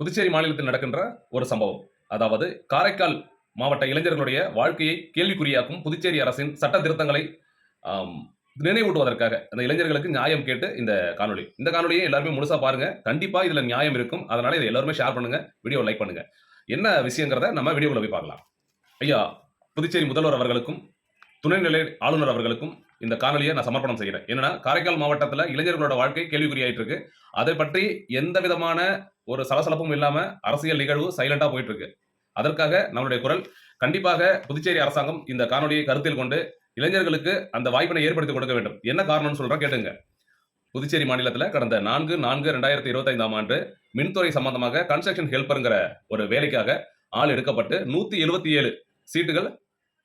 புதுச்சேரி மாநிலத்தில் நடக்கின்ற ஒரு சம்பவம். அதாவது காரைக்கால் மாவட்ட இளைஞர்களுடைய வாழ்க்கையை கேள்விக்குறியாக்கும் புதுச்சேரி அரசின் சட்ட திருத்தங்களை நினைவூட்டுவதற்காக அந்த இளைஞர்களுக்கு நியாயம் கேட்டு இந்த காணொலி இந்த காணொலியை எல்லாருமே முழுசா பாருங்க. கண்டிப்பா இதுல நியாயம் இருக்கும். அதனால இதை எல்லாருமே ஷேர் பண்ணுங்க. வீடியோ லைக் பண்ணுங்க. என்ன விஷயங்கிறத நம்ம வீடியோவில் போய் பார்க்கலாம். ஐயா புதுச்சேரி முதல்வர் அவர்களுக்கும் துணைநிலை ஆளுநர் அவர்களுக்கும் இந்த காணொலியை நான் சமர்ப்பணம் செய்கிறேன். என்னன்னா காரைக்கால் மாவட்டத்தில் இளைஞர்களோட வாழ்க்கை கேள்விக்குறியாயிட்டு இருக்கு. அதை பற்றி எந்த விதமான ஒரு சலசலப்பும் இல்லாமல் அரசியல் நிகழ்வு சைலண்டாக போயிட்டு இருக்கு அதற்காக நம்மளுடைய குரல் கண்டிப்பாக புதுச்சேரி அரசாங்கம் இந்த காணொலியை கருத்தில் கொண்டு இளைஞர்களுக்கு அந்த வாய்ப்பினை ஏற்படுத்தி கொடுக்க வேண்டும். என்ன காரணம்னு சொல்றேன் கேட்டுங்க. புதுச்சேரி மாநிலத்தில் கடந்த நான்கு நான்கு ரெண்டாயிரத்தி இருபத்தைந்தாம் ஆண்டு மின்துறை சம்பந்தமாக கன்ஸ்ட்ரக்ஷன் ஹெல்ப்பருங்கிற ஒரு வேலைக்காக ஆள் எடுக்கப்பட்டு நூற்றி எழுபத்தி ஏழு சீட்டுகள்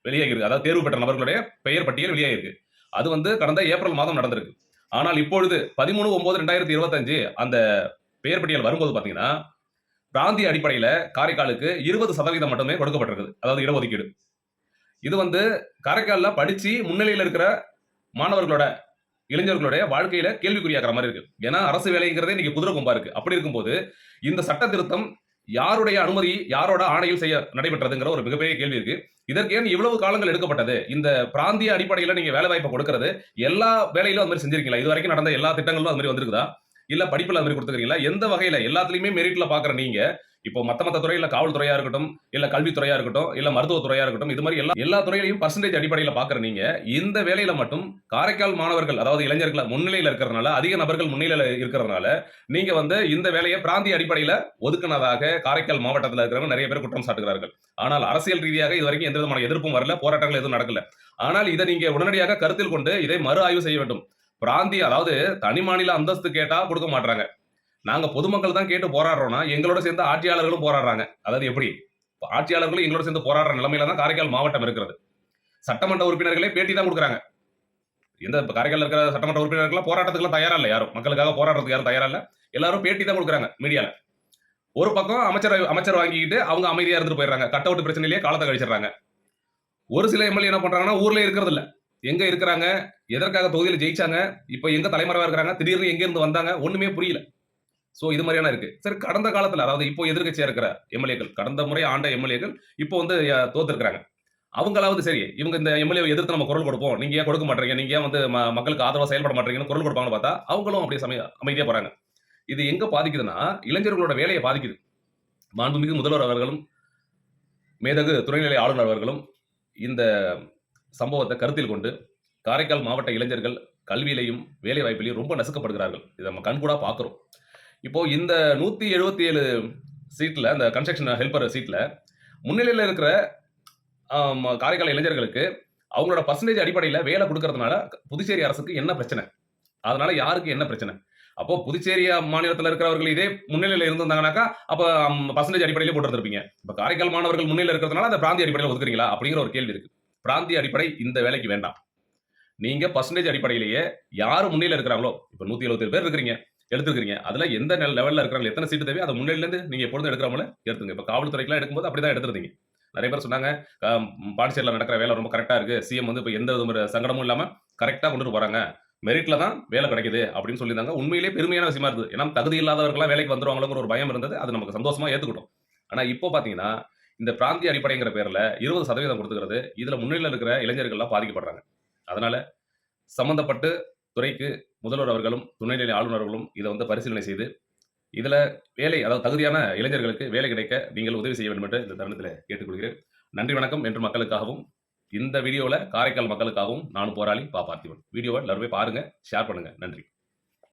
வெளியாகிருக்கு அதாவது தேர்வு பெற்ற நபர்களுடைய பெயர் பட்டியல் வெளியாகிருக்கு அது வந்து கடந்த ஏப்ரல் மாதம் நடந்திருக்கு. ஆனால் இப்பொழுது பதிமூணு ஒன்பது ரெண்டாயிரத்தி இருபத்தஞ்சு அந்த பெயர் பட்டியல் வரும்போது பாத்தீங்கன்னா பிராந்திய அடிப்படையில காரைக்காலுக்கு இருபது சதவீதம் மட்டுமே கொடுக்கப்பட்டிருக்குது. அதாவது இடஒதுக்கீடு. இது வந்து காரைக்காலில் படிச்சு முன்னிலையில் இருக்கிற மாணவர்களோட இளைஞர்களுடைய வாழ்க்கையில கேள்விக்குறியாக்குற மாதிரி இருக்கு. ஏன்னா அரசு வேலைங்கிறதே இன்னைக்கு குதிரை கும்பா இருக்கு. அப்படி இருக்கும்போது இந்த சட்ட திருத்தம் யாருடைய அனுமதி யாரோட ஆணையில் செய்ய நடைபெற்றதுங்கிற ஒரு மிகப்பெரிய கேள்வி இருக்கு. இதற்கு ஏன் இவ்வளவு காலங்கள் எடுக்கப்பட்டது. இந்த பிராந்திய அடிப்படையில நீங்க வேலை வாய்ப்பு கொடுக்கறது எல்லா வேலையிலும் அது மாதிரி செஞ்சிருக்கீங்களா? இது வரைக்கும் நடந்த எல்லா திட்டங்களும் அது மாதிரி வந்திருக்குதா? இல்ல படிப்புல அது மாதிரி கொடுத்துருக்கீங்களா எந்த வகையில? எல்லாத்துலயுமே மெரிட்ல பாக்குற நீங்க இப்போ மத்த மத்த துறையில காவல்துறையா இருக்கட்டும் இல்ல கல்வித்துறையா இருக்கட்டும் இல்ல மருத்துவத்துறையா இருக்கட்டும் இது மாதிரி எல்லா எல்லா துறையிலையும் பர்சன்டேஜ் அடிப்படையில பாக்குற நீங்க இந்த வேலையில மட்டும் காரைக்கால் மாணவர்கள் அதாவது இளைஞர்கள் முன்னிலையில இருக்கிறதுனால அதிக நபர்கள் முன்னிலையில இருக்கிறதுனால நீங்க வந்து இந்த வேலையை பிராந்திய அடிப்படையில ஒதுக்குனதாக காரைக்கால் மாவட்டத்தில் இருக்கிறவங்க நிறைய பேர் குற்றம் சாட்டுகிறார்கள். ஆனால் அரசியல் ரீதியாக இது வரைக்கும் எந்த விதமான எதிர்ப்பும் வரல போராட்டங்கள் எதுவும் நடக்கல. ஆனால் இதை நீங்க உடனடியாக கருத்தில் கொண்டு இதை மறு ஆய்வு செய்ய வேண்டும். பிராந்திய அதாவது தனி மாநில அந்தஸ்து கேட்டா கொடுக்க மாட்டாங்க நாங்க பொதுமக்கள் தான் கேட்டு போராடுறோம்னா எங்களோட சேர்ந்து ஆட்சியாளர்களும் போராடுறாங்க. அதாவது எப்படி? ஆட்சியாளர்களும் எங்களோட சேர்ந்து போராடுற நிலைமையில தான் காரைக்கால் மாவட்டம் இருக்கிறது. சட்டமன்ற உறுப்பினர்களே பேட்டி தான் கொடுக்குறாங்க. எந்த காரைக்கால் இருக்கிற சட்டமன்ற உறுப்பினர்கள்லாம் போராட்டத்துக்குலாம் தயாரா இல்லை யாரும். மக்களுக்காக போராடுறதுக்கு யாரும் தயாரா இல்லை. எல்லாரும் பேட்டி தான் கொடுக்குறாங்க மீடியால. ஒரு பக்கம் அமைச்சர் அமைச்சர் வாங்கிக்கிட்டு அவங்க அமைதியா இருந்துட்டு போயிடுறாங்க. கட் அவுட் பிரச்சனையிலேயே காலத்தை கழிச்சிடுறாங்க. ஒரு சில எம்எல்ஏ என்ன பண்றாங்கன்னா ஊர்ல இருக்கிறது இல்லை. எங்க இருக்கிறாங்க? எதற்காக தொகுதியில் ஜெயிச்சாங்க? இப்போ எங்க தலைமறைவா இருக்கிறாங்க? திடீர்னு எங்க இருந்து வந்தாங்க? ஒண்ணுமே புரியல. ஸோ இது மாதிரியான இருக்கு. சரி கடந்த காலத்தில் அதாவது இப்போ எதிர்க்கட்சியா இருக்கிற எம்எல்ஏக்கள் கடந்த முறை ஆண்ட எம்எல்ஏக்கள் இப்போ வந்து தோத்துருக்காங்க அவங்களாவது சரி இவங்க இந்த எம்எல்ஏ எதிர்த்து நம்ம குரல் கொடுப்போம். நீங்க ஏன் கொடுக்க மாட்டீங்க? நீங்க ஏன் வந்து மக்களுக்கு ஆதரவாக செயல்பட மாட்டீங்கன்னு குரல் கொடுப்பாங்கன்னு பார்த்தா அவங்களும் அப்படியே சமய அமைதியா போறாங்க. இது எங்க பாதிக்குதுன்னா இளைஞர்களோட வேலையை பாதிக்குது. மாண்புமிகு முதல்வர் அவர்களும் மேதகு துணைநிலை ஆளுநர் அவர்களும் இந்த சம்பவத்தை கருத்தில் கொண்டு காரைக்கால் மாவட்ட இளைஞர்கள் கல்வியிலையும் வேலை வாய்ப்பிலையும் ரொம்ப நசுக்கப்படுகிறார்கள். இதை நம்ம கண்கூடாக பார்க்குறோம் இப்போ இந்த நூற்றி எழுபத்தி ஏழு சீட்டில் அந்த கன்ஸ்ட்ரக்ஷன் ஹெல்ப்பர் சீட்டில் முன்னிலையில் இருக்கிற காரைக்கால் இளைஞர்களுக்கு அவங்களோட பர்சன்டேஜ் அடிப்படையில் வேலை கொடுக்கறதுனால புதுச்சேரி அரசுக்கு என்ன பிரச்சனை? அதனால யாருக்கு என்ன பிரச்சனை? அப்போ புதுச்சேரி மாநிலத்தில் இருக்கிறவர்கள் இதே முன்னிலையில் இருந்திருந்தாங்கனாக்கா அப்போ பர்சன்டேஜ் அடிப்படையிலே போட்டுருந்துருப்பீங்க இப்போ காரைக்கால் மாணவர்கள் முன்னிலையில் இருக்கிறதுனால அந்த பிராந்திய அடிப்படையில் ஒதுக்குறீங்களா? அப்படிங்கிற ஒரு கேள்வி இருக்குது பிராந்திய அடிப்படை இந்த வேலைக்கு வேண்டாம். நீங்க பர்சன்டேஜ் அடிப்படையிலேயே யார் முன்னிலையில் இருக்கிறாங்களோ இப்போ நூத்தி எழுபத்தி பேர் இருக்கிறீங்க எடுத்துக்கிறீங்க அதுல எந்த லெவல்ல இருக்கிறாங்க எத்தனை சீட்டு தேவையோ அதை முன்னிலேருந்து நீங்க எப்பொழுதும் எடுக்கிறவங்கள எடுத்துங்க. இப்போ காவல்துறைக்கெல்லாம் எடுக்கும்போது அப்படிதான் எடுத்துருந்தீங்க. நிறைய பேர் சொன்னாங்க பாண்டிச்சேரியில் நடக்கிற வேலை ரொம்ப கரெக்டாக இருக்கு. சிஎம் வந்து இப்போ எந்த வித சங்கடமும் இல்லாமல் கரெக்டாக கொண்டு போகிறாங்க மெரிட்ல தான் வேலை கிடைக்குது அப்படின்னு சொல்லியிருந்தாங்க. உண்மையிலேயே பெருமையான விஷயமா இருக்குது ஏன்னா தகுதி இல்லாதவர்கள்லாம் வேலைக்கு வந்துருவாங்களோங்கிற ஒரு பயம் இருந்தது. அது நமக்கு சந்தோஷமா ஏற்றுக்கிட்டோம் ஆனால் இப்போ பார்த்தீங்கன்னா இந்த பிராந்திய அடிப்படைங்கிற பேரில் இருபது சதவீதம் கொடுத்துக்கிறது. இதில் முன்னிலையில் இருக்கிற இளைஞர்கள்லாம் பாதிக்கப்படுறாங்க. அதனால் சம்மந்தப்பட்டு துறைக்கு முதல்வர் அவர்களும் துணைநிலை ஆளுநர்களும் இதை வந்து பரிசீலனை செய்து இதில் வேலை அதாவது தகுதியான இளைஞர்களுக்கு வேலை கிடைக்க நீங்கள் உதவி செய்ய வேண்டும் என்று இந்த தருணத்தில் கேட்டுக்கொள்கிறேன். நன்றி வணக்கம் என்று மக்களுக்காகவும் இந்த வீடியோவில் காரைக்கால் மக்களுக்காகவும் நானும் போராளி பா பார்த்திபன். வீடியோவை எல்லாருமே பாருங்கள் ஷேர் பண்ணுங்கள் நன்றி.